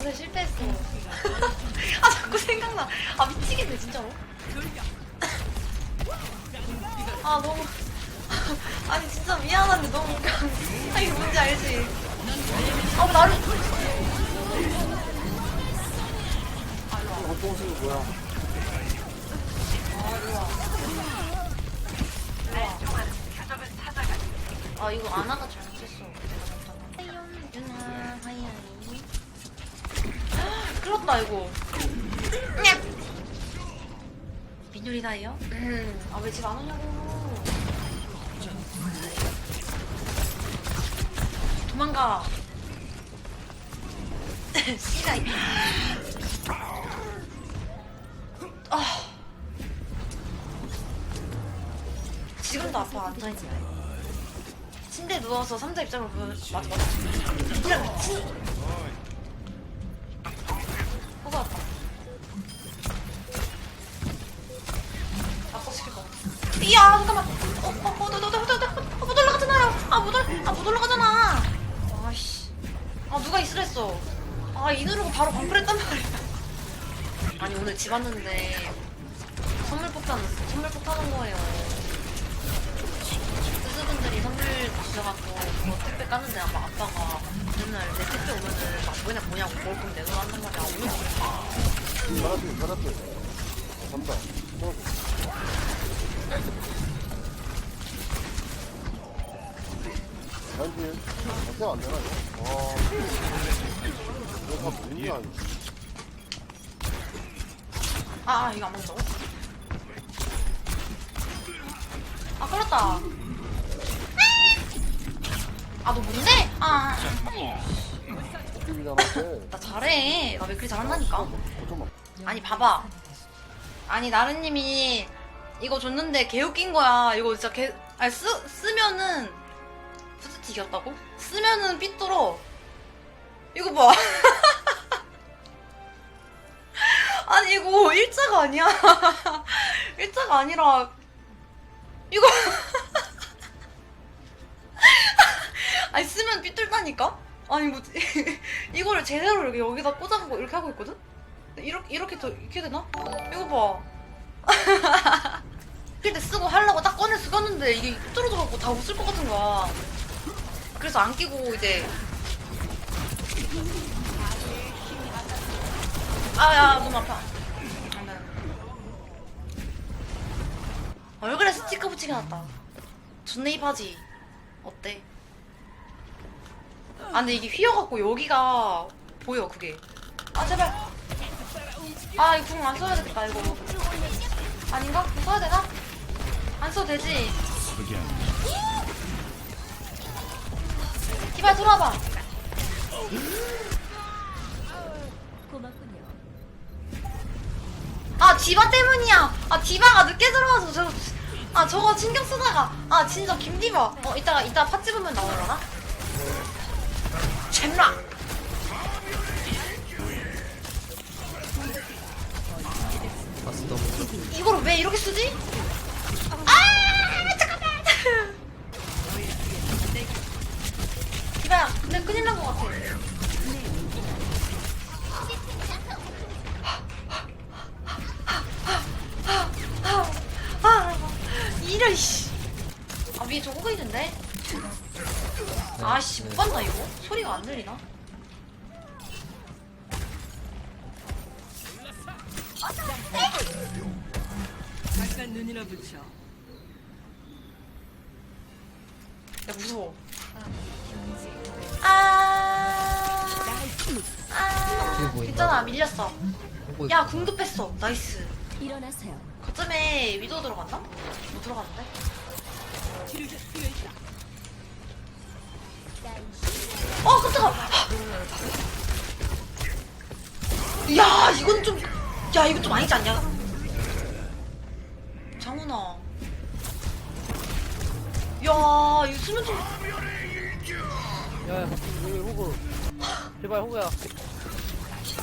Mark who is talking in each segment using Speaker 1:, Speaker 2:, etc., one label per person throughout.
Speaker 1: 근데 실패했어. 아 자꾸 생각나. 아 미치겠네 진짜로. 아 너무. 아니 진짜 미안한데 너무 웃겨. 아 이게 뭔지 알지? 아 나를.
Speaker 2: 어떤 옷이 뭐야?
Speaker 1: 아 이거 아나가 잘 큰일났다 이거. 냐! 민율이다요? 음. 아왜 집 안 오냐고. 도망가. 씨라이. 아. 지금도 아파 앉아있네. 침대에 누워서 삼자 입장을 보면 맞아 맞아 그냥 미친 이야 잠깐만. 어어어너너너너못 올라가잖아요 아못 올라 아못 올라가잖아. 아씨. 아 누가 있으랬어 아이 누르고 바로 방풀했단 말이야. 아니 오늘 집 왔는데 선물 폭탄 선물 폭탄한 거예요. 스스분들이 선물 주셔갖고 그거 택배 까는데 아마 아빠가 맨날 내 택배 오면은 막 뭐냐 뭐냐고 먹을 거면 내놓으라 한단 말이야. 오늘 그랬다.
Speaker 2: 가라필, 가라필. 간다. 어떻게 안 되나, 이거? 와. 이거 다 뭐냐, 이거.
Speaker 1: 아, 아 이거 안 먹는다고? 아 끌었다 아 너 뭔데? 아,
Speaker 2: 느낌이잖아, 쟤.
Speaker 1: 나 잘해 나 맥클이 잘한다니까. 아니 봐봐 아니 나른님이 이거 줬는데 개 웃긴 거야 이거 진짜 개 아니 쓰, 쓰면은 이겼다고? 쓰면은 삐뚤어 이거 봐 아니 이거 일자가 아니야 일자가 아니라 이거 아니 쓰면 삐뚤다니까? 아니 뭐 이거를 제대로 이렇게 여기다 꽂아보고 이렇게 하고 있거든? 이렇게 이렇게 더 이렇게 되나? 이거 봐. 근데 쓰고 하려고 딱 꺼내 쓰었는데 이게 삐뚤어져갖고 다 웃을 것 같은 거야. 그래서 안 끼고 이제 아야 너무 아파. 얼굴에 스티커 붙이게 놨다. 존내 이바지 어때? 아 근데 이게 휘어갖고 여기가 보여 그게. 아 제발. 아 이거 궁안 써야 되겠다 이거. 아닌가? 궁 써야 되나? 안 써도 되지. 디바 들어와봐.
Speaker 3: 고맙군요.
Speaker 1: 아 디바 때문이야. 아 디바가 늦게 들어와서 저. 아 저거 신경 쓰다가 아 진짜 김디바. 어 이따가 이따 팥 집으면 나오려나? 잼라. 이걸 왜 이렇게 쓰지? 아 잠깐만. 디바야 근데 큰일 난 것 같아. 아, 이런 씨. 아 위에 저거 가 있는데? 아씨 못 봤나 이거? 소리가 안 들리나?
Speaker 3: 잠깐 눈이나 붙여.
Speaker 1: 야 무서워. 아. 아. 있잖아 밀렸어. 야 궁도 뺐어. 나이스.
Speaker 3: 일어나세요.
Speaker 1: 거점에 위도 들어갔나? 못 들어갔는데? 어 깜짝아. 야 이건 좀. 야 이거 좀 아니지 않냐? 장훈아. 야 이거 수면 좀.
Speaker 4: 야, 야, 여기 호구. 제발 호구야.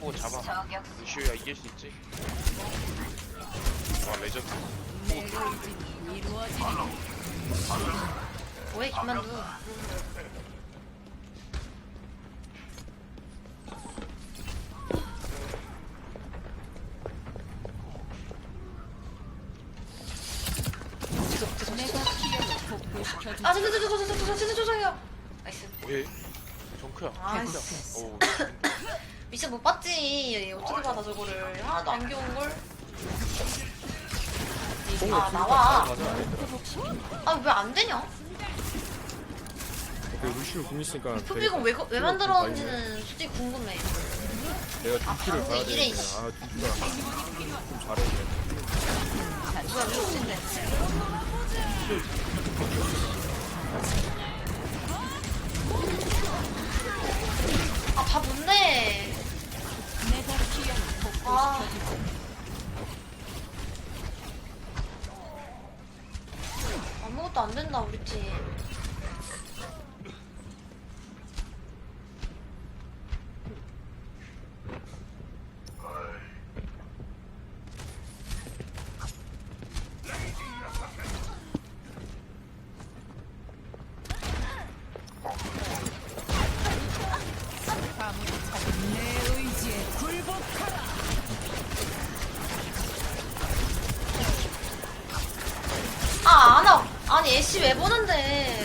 Speaker 2: 오, 잡아. 루시오야, 이길 수 있지? 와, 레전드.
Speaker 3: 내 의지는 이루어지리.
Speaker 1: 뭐해 김만두. 계속 계속
Speaker 3: 내가 피해를 복구시켜주지.
Speaker 1: 아 진짜 진짜 진짜 진짜 진짜 죄송해요. 나이스.
Speaker 2: 왜? 정크야.
Speaker 1: 아이씨.
Speaker 2: 오,
Speaker 1: 미션 못 봤지. 어떻게 받아 저거를. 하나도 안 귀여운 걸. 아 나와. 아 왜 안 되냐?
Speaker 5: 그 루시오 궁 있으니까
Speaker 1: 푸비공 왜, 왜 만들었는지는 솔직히 궁금해.
Speaker 5: 내가
Speaker 1: 아,
Speaker 5: 봐야
Speaker 1: 이래,
Speaker 5: 아 뒷기가 좀 잘해야 돼
Speaker 1: 뭐야 미친데. 아다 뭔데? 된다 우리 팀. 아. 아니 애쉬 왜 보는데?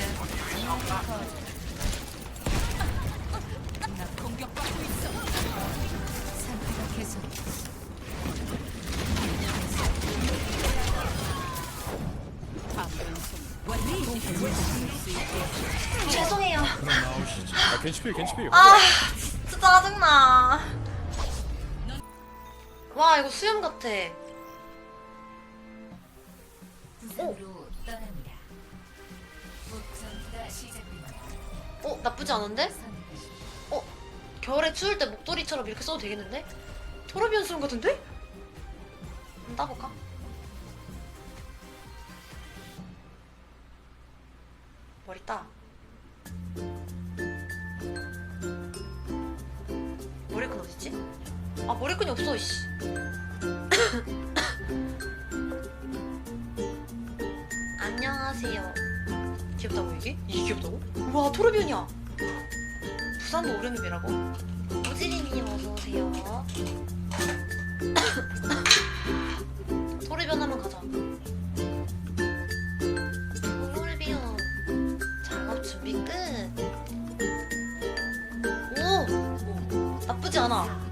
Speaker 1: 죄송해요.
Speaker 5: 아 겐치필 겐치필
Speaker 1: 아 진짜 짜증나. 와 이거 수염 같아.
Speaker 3: 부
Speaker 1: 나쁘지 않은데? 어 겨울에 추울 때 목도리처럼 이렇게 써도 되겠는데? 토르비언 수염 같은데? 한번 따볼까? 머리 따. 머리끈 어딨지? 아 머리끈이 없어 씨. 안녕하세요. 귀엽다고 이게? 이게 귀엽다고? 와 토르비언이야. 부산도 오름이라고? 오지리님 어서 오세요. 토르비언 한번 가자. 토르비언 작업 준비 끝. 오 나쁘지 않아. 오 나쁘지 않아.